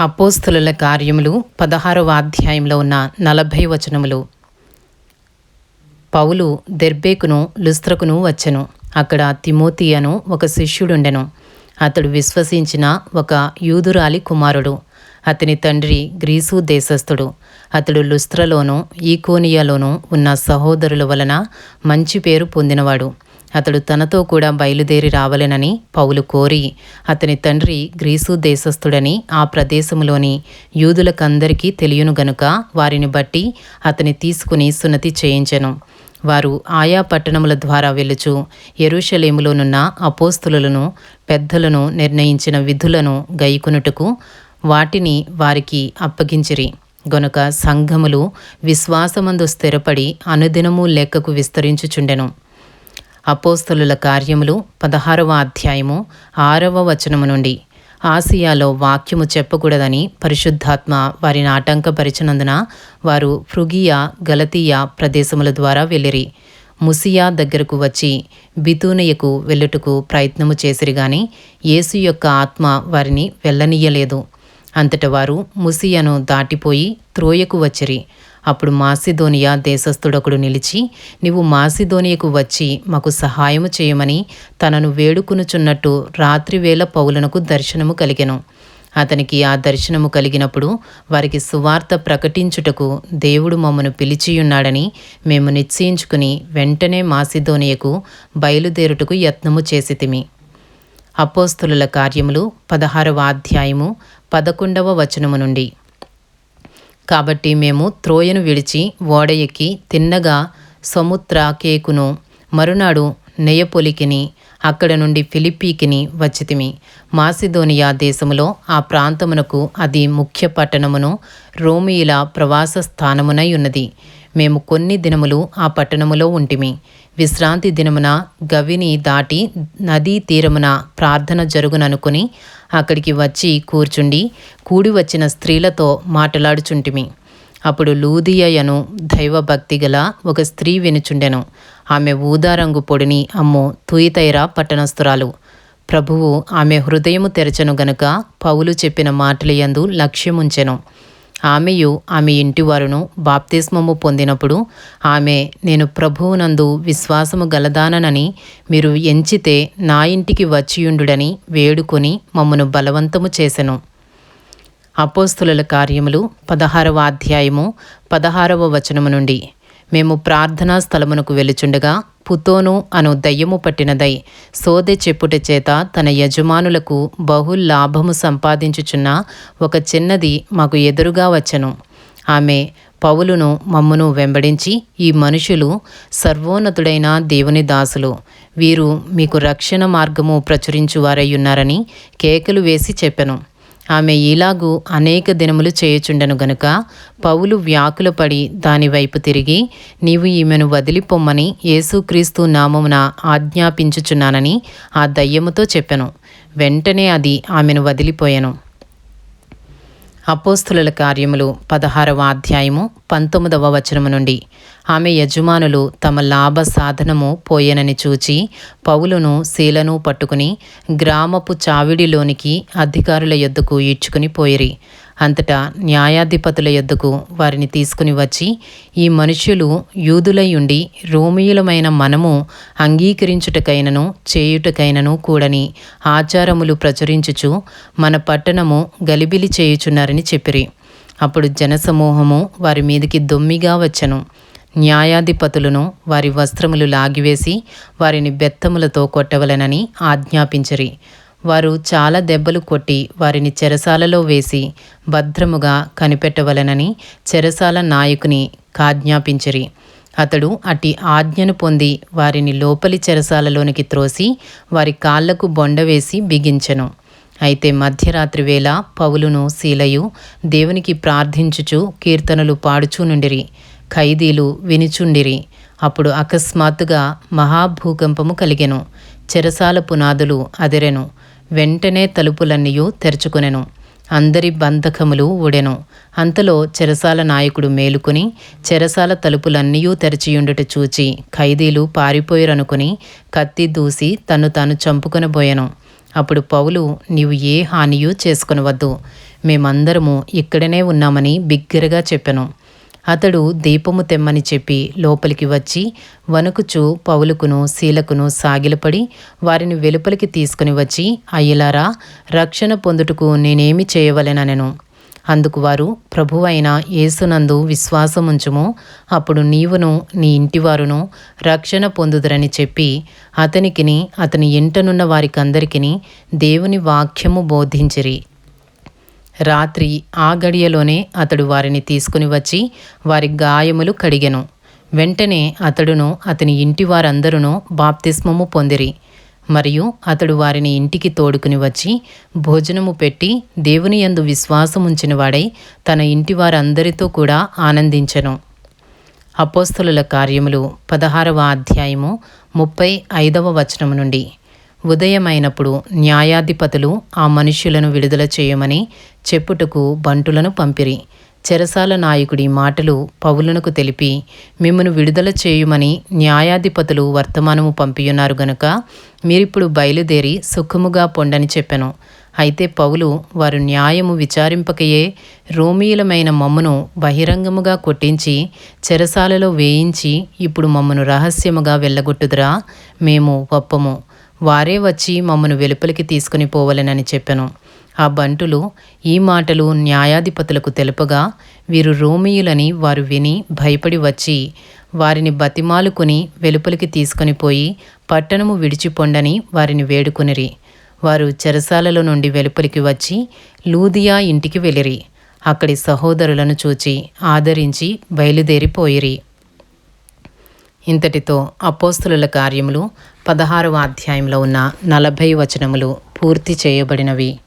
అపోస్తుల కార్యములు పదహారవ అధ్యాయంలో ఉన్న నలభై వచనములు. పౌలు దెర్బేకును లుస్త్రకును వచ్చెను. అక్కడ తిమోతి అను ఒక శిష్యుడుండెను. అతడు విశ్వసించిన ఒక యూదురాలి కుమారుడు. అతని తండ్రి గ్రీసు దేశస్థుడు. అతడు లుస్త్రలోను ఈకోనియాలోనూ ఉన్న సహోదరుల వలన మంచి పేరు పొందినవాడు. అతడు తనతో కూడా బయలుదేరి రావలెనని పౌలు కోరి అతని తండ్రి గ్రీసు దేశస్థుడని ఆ ప్రదేశములోని యూదులకందరికీ తెలియను గనుక వారిని బట్టి అతని తీసుకుని సున్నతి చేయించెను. వారు ఆయా పట్టణముల ద్వారా వెలుచు ఎరుషలేములోనున్న అపోస్తులను పెద్దలను నిర్ణయించిన విధులను గైకొనుటకు వాటిని వారికి అప్పగించిరి. గనుక సంఘములు విశ్వాసమందు స్థిరపడి అనుదినము లెక్కకు విస్తరించుచుండెను. అపోస్తలుల కార్యములు పదహారవ అధ్యాయము ఆరవ వచనము నుండి. ఆసియాలో వాక్యము చెప్పకూడదని పరిశుద్ధాత్మ వారిని ఆటంకపరిచినందున వారు ఫ్రుగియా గలతీయా ప్రదేశముల ద్వారా వెళ్ళిరి. ముసియా దగ్గరకు వచ్చి బితూనయకు వెళ్ళుటకు ప్రయత్నము చేసిరి గాని యేసు యొక్క ఆత్మ వారిని వెళ్ళనీయలేదు. అంతట వారు ముసియను దాటిపోయి త్రోయకు వచ్చిరి. అప్పుడు మాసిదోనియా దేశస్థుడొకడు నిలిచి నీవు మాసిదోనియకు వచ్చి మాకు సహాయము చేయమని తనను వేడుకునుచున్నట్టు రాత్రివేళ పౌలనకు దర్శనము కలిగెను. అతనికి ఆ దర్శనము కలిగినప్పుడు వారికి సువార్త ప్రకటించుటకు దేవుడు మమ్మను పిలిచియున్నాడని మేము నిశ్చయించుకుని వెంటనే మాసిదోనియకు బయలుదేరుటకు యత్నము చేసితిమి. అపోస్తులుల కార్యములు పదహారవ అధ్యాయము పదకొండవ వచనము నుండి. కాబట్టి మేము త్రోయను విడిచి ఓడ ఎక్కి తిన్నగా సముద్ర కేకును మరునాడు నెయపొలికిని అక్కడ నుండి ఫిలిప్పీకిని వచ్చితిమి. మాసిదోనియా దేశములో ఆ ప్రాంతమునకు అది ముఖ్య పట్టణమును రోమియుల ప్రవాస స్థానమునై ఉన్నది. మేము కొన్ని దినములు ఆ పట్టణములో ఉంటిమి. విశ్రాంతి దినమున గవిని దాటి నదీ తీరమున ప్రార్థన జరుగుననుకుని అక్కడికి వచ్చి కూర్చుండి కూడి వచ్చిన స్త్రీలతో మాట్లాడుచుంటిమి. అప్పుడు లూదియయను దైవభక్తి గల ఒక స్త్రీ వినుచుండెను. ఆమె ఊదారంగు పొడిని అమ్ము తుయితైరా పట్టణస్థురాలు. ప్రభువు ఆమె హృదయము తెరచను గనుక పౌలు చెప్పిన మాటలయందు లక్ష్యముంచెను. ఆమెయు ఆమె ఇంటివారును బాప్తిస్మము పొందినప్పుడు ఆమె నేను ప్రభువునందు విశ్వాసము గలదాననని మీరు ఎంచితే నా ఇంటికి వచ్చియుండుడని వేడుకొని మమ్మను బలవంతము చేసెను. అపోస్తుల కార్యములు పదహారవ అధ్యాయము పదహారవ వచనము నుండి మేము ప్రార్థనా స్థలమునకు వెలుచుండగా పుతోను అను దయ్యము పట్టినదై. సోదె చెప్పుట చేత తన యజమానులకు బహు లాభము సంపాదించుచున్న ఒక చిన్నది మాకు ఎదురుగా వచ్చను. ఆమె పౌలును మమ్మును వెంబడించి ఈ మనుషులు సర్వోన్నతుడైన దేవుని దాసులు. వీరు మీకు రక్షణ మార్గము ప్రచురించువారయ్యున్నారని కేకలు వేసి చెప్పెను. ఆమె ఇలాగూ అనేక దినములు చేయుచుండెను గనుక పౌలు వ్యాకులపడి దానివైపు తిరిగి నీవు ఈమెను వదిలిపొమ్మని యేసుక్రీస్తు నామమున ఆజ్ఞాపించుచున్నానని ఆ దయ్యముతో చెప్పెను. వెంటనే అది ఆమెను వదిలిపోయెను. అపోస్తుల కార్యములు పదహారవ అధ్యాయము పంతొమ్మిదవ వచనము నుండి. ఆమె యజమానులు తమ లాభ సాధనము పోయేనని చూచి పౌలును శీలను పట్టుకుని గ్రామపు చావిడిలోనికి అధికారుల యొద్దకు ఈడ్చుకుని పోయిరి. అంతటా న్యాయాధిపతుల యొద్దకు వారిని తీసుకుని వచ్చి ఈ మనుష్యులు యూదులయ్యుండి రోమియులమైన మనము అంగీకరించుటకైనను చేయుటకైనను కూడని ఆచారములు ప్రచురించుచు మన పట్టణము గలిబిలి చేయుచున్నారని చెప్పిరి. అప్పుడు జనసమూహము వారి మీదికి దొమ్మిగా వచ్చను. న్యాయాధిపతులను వారి వస్త్రములు లాగివేసి వారిని బెత్తములతో కొట్టవలెనని ఆజ్ఞాపించరి. వారు చాలా దెబ్బలు కొట్టి వారిని చెరసాలలో వేసి భద్రముగా కనిపెట్టవలెనని చెరసాల నాయకుని కాజ్ఞాపించరి. అతడు అటి ఆజ్ఞను పొంది వారిని లోపలి చెరసాలలోనికి త్రోసి వారి కాళ్ళకు బొండవేసి బిగించెను. అయితే మధ్యరాత్రి వేళ పౌలును శీలయు దేవునికి ప్రార్థించుచు కీర్తనలు పాడుచూనుండిరి ఖైదీలు వినిచుండిరి. అప్పుడు అకస్మాత్తుగా మహాభూకంపము కలిగెను. చెరసాల పునాదులు అదిరెను. వెంటనే తలుపులన్నీయూ తెరుచుకునెను. అందరి బంధకములు ఊడెను. అంతలో చెరసాల నాయకుడు మేలుకొని చెరసాల తలుపులన్నీయూ తెరచియుండుట చూచి ఖైదీలు పారిపోయిరనుకుని కత్తి దూసి తను తాను చంపుకొనబోయెను. అప్పుడు పౌలు నీవు ఏ హానియూ చేసుకొనవద్దు. మేమందరము ఇక్కడనే ఉన్నామని బిగ్గరగా చెప్పెను. అతడు దీపము తెమ్మని చెప్పి లోపలికి వచ్చి వణుకుచు పౌలుకును శీలకును సాగిలపడి వారిని వెలుపలికి తీసుకుని వచ్చి అయ్యలారా రక్షణ పొందుటకు నేనేమి చేయవలెననెను. అందుకు వారు ప్రభువైన యేసునందు విశ్వాసముంచుము అప్పుడు నీవును నీ ఇంటివారును రక్షణ పొందుదురని చెప్పి అతనికిని అతని ఇంటనున్న వారికందరికిని దేవుని వాక్యము బోధించిరి. రాత్రి ఆ గడియలోనే అతడు వారిని తీసుకుని వచ్చి వారి గాయములు కడిగెను. వెంటనే అతడును అతని ఇంటి వారందరూ బాప్తిస్మము పొందిరి. మరియు అతడు వారిని ఇంటికి తోడుకుని వచ్చి భోజనము పెట్టి దేవుని యందు విశ్వాసముంచిన వాడై తన ఇంటి వారందరితో కూడా ఆనందించెను. అపోస్తుల కార్యములు పదహారవ అధ్యాయము ముప్పై ఐదవ వచనము నుండి. ఉదయమైనప్పుడు న్యాయాధిపతులు ఆ మనుష్యులను విడుదల చేయమని చెప్పుటకు బంటులను పంపిరి. చెరసాల నాయకుడి మాటలు పౌలునకు తెలిపి మిమ్మను విడుదల చేయుమని న్యాయాధిపతులు వర్తమానము పంపియున్నారు గనుక మీరిప్పుడు బయలుదేరి సుఖముగా పొండని చెప్పెను. అయితే పౌలు వారు న్యాయము విచారింపకయే రోమీయులమైన మమ్మను బహిరంగముగా కొట్టించి చెరసాలలో వేయించి ఇప్పుడు మమ్మను రహస్యముగా వెళ్ళగొట్టుదురా మేము ఒప్పము. వారే వచ్చి మమ్మను వెలుపలికి తీసుకుని పోవలెనని చెప్పెను. ఆ బంటులు ఈ మాటలు న్యాయాధిపతులకు తెలుపగా వీరు రోమియులని వారు విని భయపడి వచ్చి వారిని బతిమాలుకొని వెలుపలికి తీసుకొని పోయి పట్టణము విడిచిపొండని వారిని వేడుకొనిరి. వారు చెరసాలలో నుండి వెలుపలికి వచ్చి లూదియా ఇంటికి వెళ్ళిరి. అక్కడి సహోదరులను చూచి ఆదరించి బయలుదేరిపోయిరి. ఇంతటితో అపోస్తుల కార్యములు పదహారవ అధ్యాయంలో ఉన్న నలభై వచనములు పూర్తి చేయబడినవి.